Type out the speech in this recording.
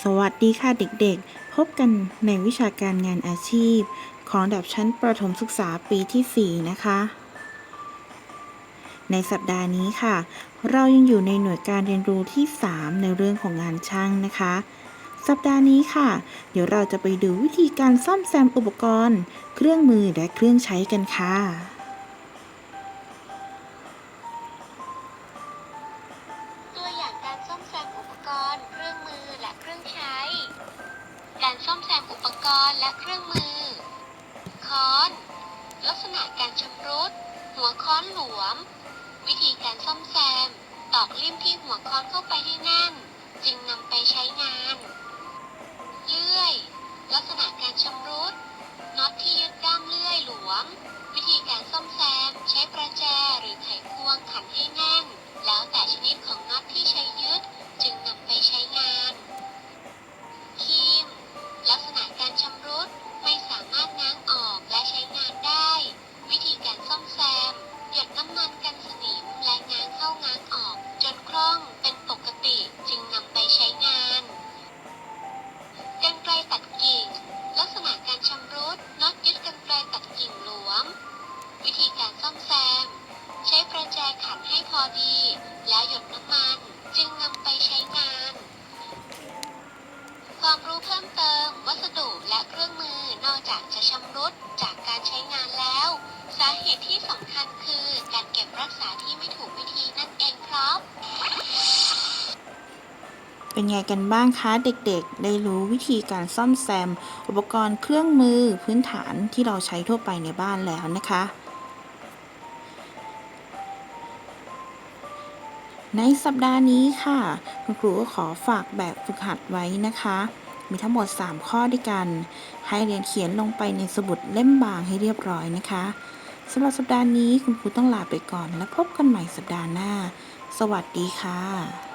สวัสดีค่ะเด็กๆ พบกันในวิชาการงานอาชีพ ของดับชั้นประถมศึกษาปีที่ 4 นะคะ ในสัปดาห์นี้ค่ะ เรายังอยู่ในหน่วยการเรียนรู้ที่ 3 ในเรื่องของงานช่างนะคะ สัปดาห์นี้ค่ะ เดี๋ยวเราจะไปดูวิธีการซ่อมแซมอุปกรณ์ เครื่องมือและเครื่องใช้กันค่ะ การซ่อมแซมอุปกรณ์และเครื่องมือ ค้อน ลักษณะการชำรุด หัวค้อนหลวม วิธีการซ่อมแซม ตอกลิ่มที่หัวค้อนเข้าไปให้แน่น จึงนำไปใช้ พอดีแล้วหยดน้ำมันจึงนำไปใช้งาน ความรู้เพิ่มเติม วัสดุและเครื่องมือนอกจากจะชำรุดจากการใช้งานแล้ว สาเหตุที่สำคัญคือการเก็บรักษาที่ไม่ถูกวิธีนั่นเองครับ เป็นไงกันบ้างคะเด็กๆ ได้รู้วิธีการซ่อมแซม อุปกรณ์เครื่องมือพื้นฐานที่เราใช้ทั่วไปในบ้านแล้วนะคะ ในสัปดาห์นี้ค่ะ คุณครูก็ขอฝากแบบฝึกหัดไว้นะคะ มีทั้งหมด 3 ข้อด้วยกัน ให้เรียนเขียนลงไปในสมุดเล่มบางให้เรียบร้อยนะคะสำหรับสัปดาห์นี้คุณครูต้องลาไปก่อน และพบกันใหม่สัปดาห์หน้า สวัสดีค่ะ